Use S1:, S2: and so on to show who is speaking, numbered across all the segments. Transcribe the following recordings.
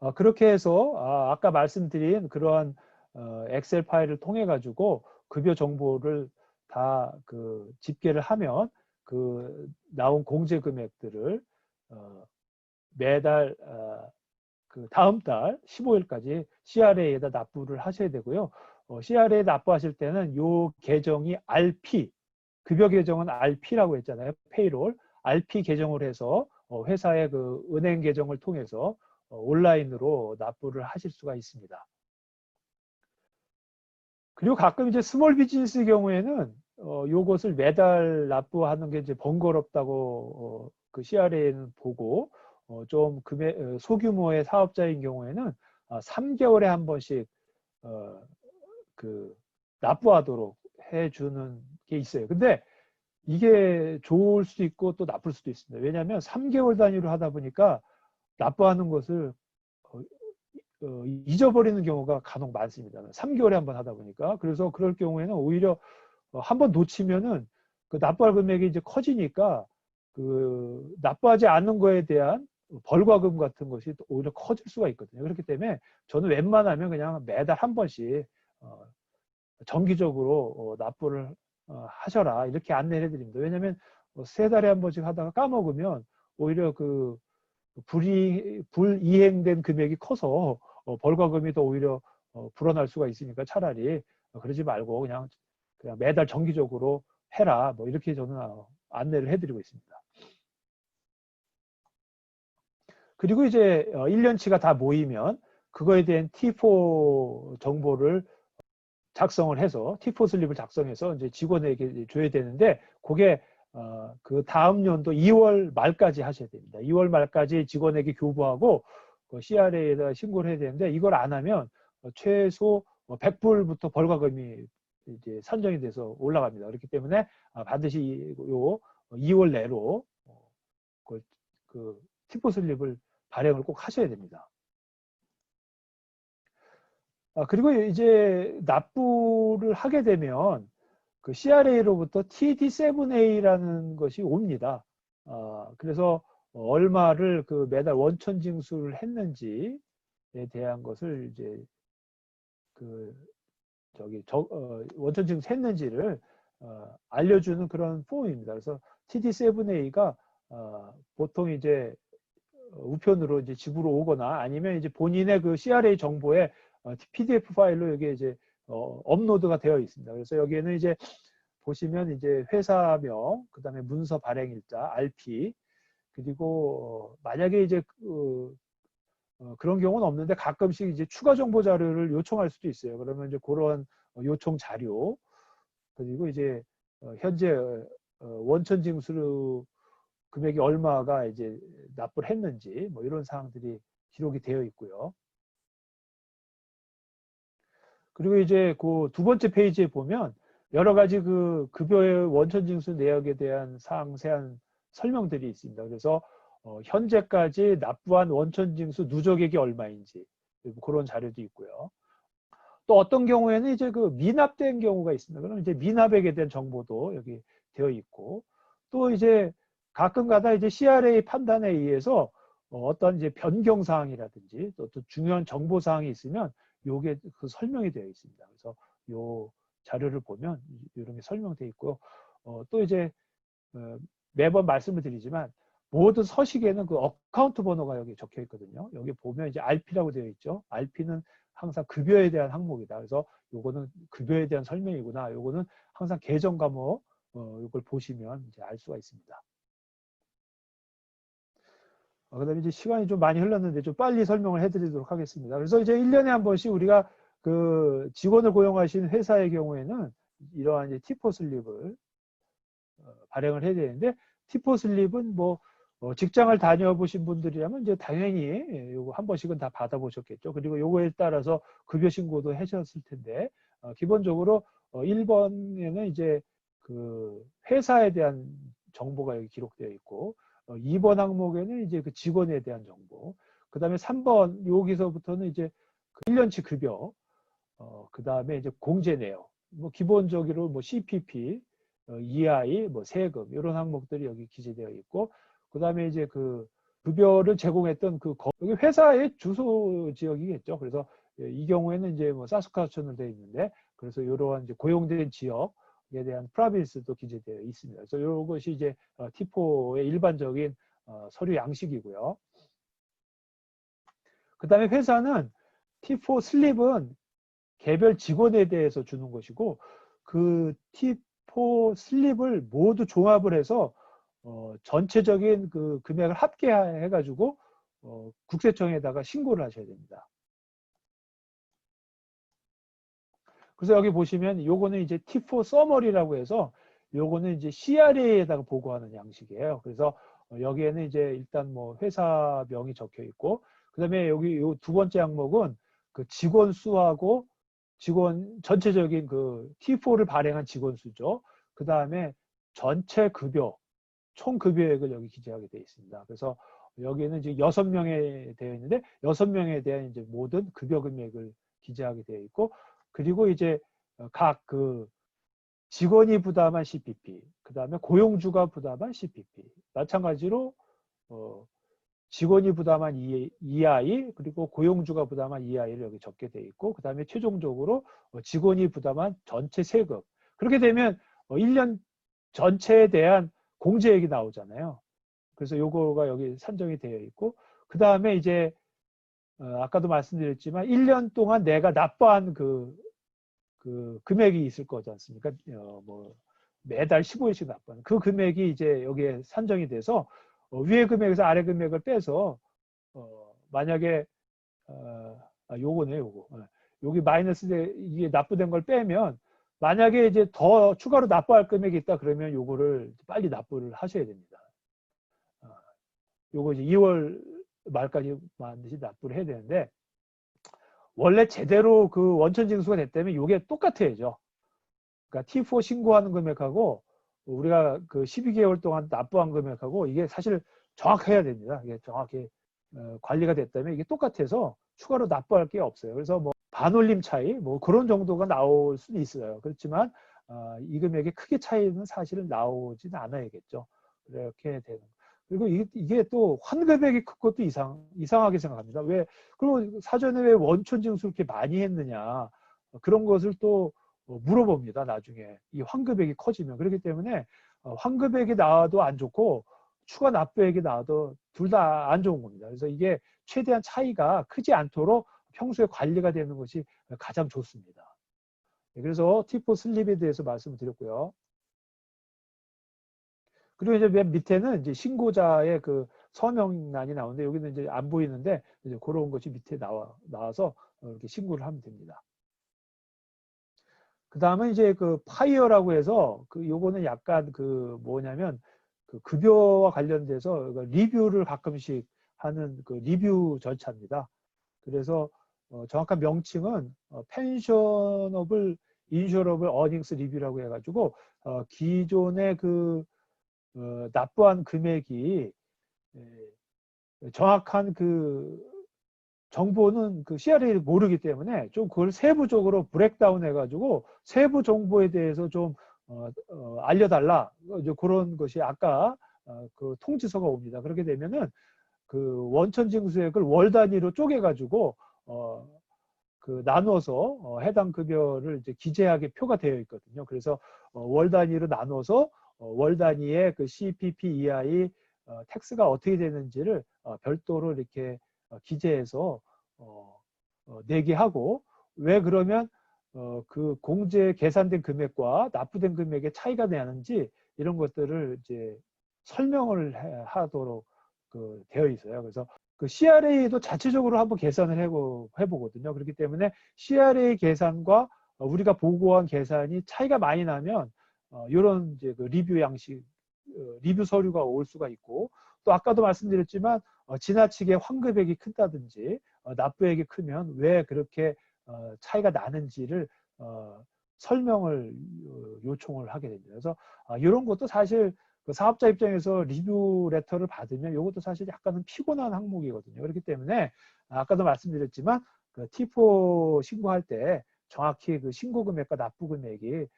S1: 어, 그렇게 해서 아, 아까 말씀드린 그러한 어, 엑셀 파일을 통해 가지고 급여 정보를 다 그 집계를 하면 그 나온 공제 금액들을 어, 매달 어, 그 다음 달 15일까지 CRA에다 납부를 하셔야 되고요. 어, CRA에 납부하실 때는 요 계정이 RP 급여 계정은 RP라고 했잖아요. 페이롤 RP 계정을 해서 어, 회사의 그 은행 계정을 통해서 어, 온라인으로 납부를 하실 수가 있습니다. 그리고 가끔 이제 스몰 비즈니스 경우에는 어, 요것을 매달 납부하는 게 이제 번거롭다고 어, 그 CRA는 보고 어, 좀 금액, 어, 소규모의 사업자인 경우에는 어, 3개월에 한 번씩 어, 그 납부하도록 해주는 게 있어요. 근데 이게 좋을 수도 있고 또 나쁠 수도 있습니다. 왜냐하면 3개월 단위로 하다 보니까 납부하는 것을 어, 어, 잊어버리는 경우가 간혹 많습니다. 3개월에 한 번 하다 보니까 그래서 그럴 경우에는 오히려 어, 한번 놓치면은 그 납부할 금액이 이제 커지니까 그 납부하지 않는 거에 대한 벌과금 같은 것이 오히려 커질 수가 있거든요. 그렇기 때문에 저는 웬만하면 그냥 매달 한 번씩 어, 정기적으로 어, 납부를 어, 하셔라 이렇게 안내를 해드립니다. 왜냐하면 어, 세 달에 한 번씩 하다가 까먹으면 오히려 그 불이 불이행된 금액이 커서 어, 벌과금이 더 오히려 어, 불어날 수가 있으니까 차라리 어, 그러지 말고 그냥 그냥 매달 정기적으로 해라 뭐 이렇게 저는 어, 안내를 해드리고 있습니다. 그리고 이제 어, 1년치가 다 모이면 그거에 대한 T4 정보를 작성을 해서 T4 슬립을 작성해서 이제 직원에게 줘야 되는데 그게 어, 그 다음 연도 2월 말까지 하셔야 됩니다. 2월 말까지 직원에게 교부하고 그 CRA에다 신고를 해야 되는데 이걸 안 하면 어, 최소 100불부터 벌과금이 이제 산정이 돼서 올라갑니다. 그렇기 때문에 아, 반드시 요 2월 내로 어, 그, 그 T4 슬립을 발행을 꼭 하셔야 됩니다. 아, 그리고 이제 납부를 하게 되면 그 CRA로부터 TD7A라는 것이 옵니다. 아, 그래서 얼마를 그 매달 원천 징수를 했는지에 대한 것을 이제 그 저기 저, 어, 원천 징수 했는지를 어, 알려주는 그런 폼입니다. 그래서 TD7A가 어, 보통 이제 우편으로 이제 집으로 오거나 아니면 이제 본인의 그 CRA 정보에 어, PDF 파일로 여기 이제 어, 업로드가 되어 있습니다. 그래서 여기에는 이제 보시면 이제 회사명, 그 다음에 문서 발행일자, RP, 그리고 어, 만약에 이제 그, 어, 그런 경우는 없는데 가끔씩 이제 추가 정보 자료를 요청할 수도 있어요. 그러면 이제 그런 요청 자료, 그리고 이제 어, 현재 어, 원천 징수 금액이 얼마가 이제 납부를 했는지 뭐 이런 사항들이 기록이 되어 있고요. 그리고 이제 그 두 번째 페이지에 보면 여러 가지 그 급여의 원천 징수 내역에 대한 상세한 설명들이 있습니다. 그래서 어, 현재까지 납부한 원천 징수 누적액이 얼마인지 그런 자료도 있고요. 또 어떤 경우에는 이제 그 미납된 경우가 있습니다. 그럼 이제 미납액에 대한 정보도 여기 되어 있고 또 이제 가끔가다 이제 CRA 판단에 의해서 어, 어떤 이제 변경 사항이라든지 또, 또 중요한 정보 사항이 있으면 요게 그 설명이 되어 있습니다. 그래서 요 자료를 보면 이런 게 설명되어 있고요. 어, 또 이제 어, 매번 말씀을 드리지만 모든 서식에는 그 어카운트 번호가 여기 적혀 있거든요. 여기 보면 이제 RP라고 되어 있죠. RP는 항상 급여에 대한 항목이다. 그래서 요거는 급여에 대한 설명이구나. 요거는 항상 계정 과목 어, 이걸 보시면 이제 알 수가 있습니다. 어, 그 다음에 이제 시간이 좀 많이 흘렀는데 좀 빨리 설명을 해드리도록 하겠습니다. 그래서 이제 1년에 한 번씩 우리가 그 직원을 고용하신 회사의 경우에는 이러한 이제 티포 슬립을 어, 발행을 해야 되는데 티포 슬립은 뭐 어, 직장을 다녀보신 분들이라면 이제 당연히 예, 요거 한 번씩은 다 받아보셨겠죠. 그리고 요거에 따라서 급여 신고도 하셨을 텐데 어, 기본적으로 어, 1번에는 이제 그 회사에 대한 정보가 여기 기록되어 있고 어, 2번 항목에는 이제 그 직원에 대한 정보, 그 다음에 3번 여기서부터는 이제 그 1년치 급여, 어, 그 다음에 이제 공제 내역, 뭐 기본적으로 뭐 CPP, 어, EI, 뭐 세금 이런 항목들이 여기 기재되어 있고, 그 다음에 이제 그 급여를 제공했던 그 거- 여기 회사의 주소 지역이겠죠. 그래서 예, 이 경우에는 이제 뭐 사스카천으로 되어 있는데 그래서 이러한 이제 고용된 지역에 대한 프라빈스도 기재되어 있습니다. 그래서 이것이 이제 어, T4의 일반적인 어, 서류 양식이고요. 그 다음에 회사는 T4 슬립은 개별 직원에 대해서 주는 것이고 그 T4 슬립을 모두 종합을 해서 어, 전체적인 그 금액을 합계해 가지고 어, 국세청에다가 신고를 하셔야 됩니다. 그래서 여기 보시면 요거는 이제 T4 서머리라고 해서 요거는 이제 CRA에다가 보고하는 양식이에요. 그래서 어, 여기에는 이제 일단 뭐 회사명이 적혀 있고 그다음에 여기 요 두 번째 항목은 그 직원 수하고 직원 전체적인 그 T4를 발행한 직원 수죠. 그다음에 전체 급여 총 급여액을 여기 기재하게 되어 있습니다. 그래서 여기에는 이제 여섯 명에 되어 있는데 여섯 명에 대한 이제 모든 급여 금액을 기재하게 되어 있고 그리고 이제 각 그 직원이 부담한 CPP, 그 다음에 고용주가 부담한 CPP, 마찬가지로 어 직원이 부담한 EI 그리고 고용주가 부담한 EI를 여기 적게 돼 있고 그 다음에 최종적으로 어, 직원이 부담한 전체 세금 그렇게 되면 어, 1년 전체에 대한 공제액이 나오잖아요. 그래서 요거가 여기 산정이 되어 있고 그 다음에 이제 어, 아까도 말씀드렸지만 1년 동안 내가 납부한 그, 그 금액이 있을 거지 않습니까? 어, 뭐 매달 15일씩 납부하는 그 금액이 이제 여기에 산정이 돼서 어, 위에 금액에서 아래 금액을 빼서 어, 만약에 어, 아, 요거네 요거 어, 여기 마이너스 돼- 이게 납부된 걸 빼면 만약에 이제 더 추가로 납부할 금액이 있다 그러면 요거를 빨리 납부를 하셔야 됩니다. 어, 요거 이제 2월 말까지 반드시 납부를 해야 되는데 원래 제대로 그 원천 징수가 됐다면 요게 똑같아야죠. 그러니까 T4 신고하는 금액하고 우리가 그 12개월 동안 납부한 금액하고 이게 사실 정확해야 됩니다. 이게 정확히 어, 관리가 됐다면 이게 똑같아서 추가로 납부할 게 없어요. 그래서 뭐 반올림 차이 뭐 그런 정도가 나올 수는 있어요. 그렇지만 어, 이 금액의 크게 차이는 사실은 나오지는 않아야겠죠. 이렇게 되는. 그리고 이게, 또 환급액이 큰 것도 이상 이상하게 생각합니다. 왜 그리고 사전에 왜 원천 징수 이렇게 많이 했느냐 그런 것을 또 어, 물어봅니다. 나중에 이 환급액이 커지면 그렇기 때문에 어, 환급액이 나와도 안 좋고 추가 납부액이 나와도 둘 다 안 좋은 겁니다. 그래서 이게 최대한 차이가 크지 않도록 평소에 관리가 되는 것이 가장 좋습니다. 네, 그래서 T4 슬립에 대해서 말씀을 드렸고요. 그리고 이제 맨 밑에는 이제 신고자의 그 서명란이 나오는데 여기는 이제 안 보이는데 이제 그런 것이 밑에 나와 나와서 어, 이렇게 신고를 하면 됩니다. 그 다음은 이제 그 파이어라고 해서 그 요거는 약간 그 뭐냐면 그 급여와 관련돼서 그 리뷰를 가끔씩 하는 그 리뷰 절차입니다. 그래서 어, 정확한 명칭은 어, 펜셔너블 인셔러블 어닝스 리뷰라고 해가지고 어, 기존의 그 어, 납부한 금액이 에, 정확한 그 정보는 그 CRA를 모르기 때문에 좀 그걸 세부적으로 브렉다운 해가지고 세부 정보에 대해서 좀 어, 어, 알려달라 어, 이제 그런 것이 아까 어, 그 통지서가 옵니다. 그렇게 되면은 그 원천 징수액을 월 단위로 쪼개가지고 어, 그 나눠서 어, 해당 급여를 이제 기재하게 표가 되어 있거든요. 그래서 어, 월 단위로 나눠서 어, 월 단위의 그 CPPEI 어, 텍스가 어떻게 되는지를 어, 별도로 이렇게 어, 기재해서 어, 어, 내게 하고 왜 그러면 어, 그 공제 계산된 금액과 납부된 금액의 차이가 나는지 이런 것들을 이제 설명을 해- 하도록 그 되어 있어요. 그래서 그 CRA도 자체적으로 한번 계산을 해보, 해보거든요. 그렇기 때문에 CRA 계산과 어, 우리가 보고한 계산이 차이가 많이 나면 어, 이런 이제 그 리뷰 양식, 어, 리뷰 서류가 올 수가 있고 또 아까도 말씀드렸지만 어, 지나치게 환급액이 큰다든지 어, 납부액이 크면 왜 그렇게 어, 차이가 나는지를 어, 설명을 어, 요청을 하게 됩니다. 그래서 아, 이런 것도 사실 그 사업자 입장에서 리뷰 레터를 받으면 이것도 사실 약간은 피곤한 항목이거든요. 그렇기 때문에 아까도 말씀드렸지만 그 T4 신고할 때 정확히 그 신고 금액과 납부 금액이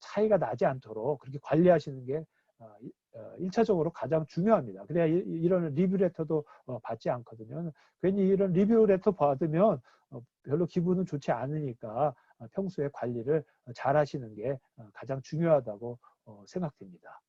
S1: 차이가 나지 않도록 그렇게 관리하시는 게 어, 이- 어, 1차적으로 가장 중요합니다. 그래야 이- 이런 리뷰 레터도 어, 받지 않거든요. 괜히 이런 리뷰 레터 받으면 어, 별로 기분은 좋지 않으니까 어, 평소에 관리를 잘 하시는 게 어, 가장 중요하다고 어, 생각됩니다.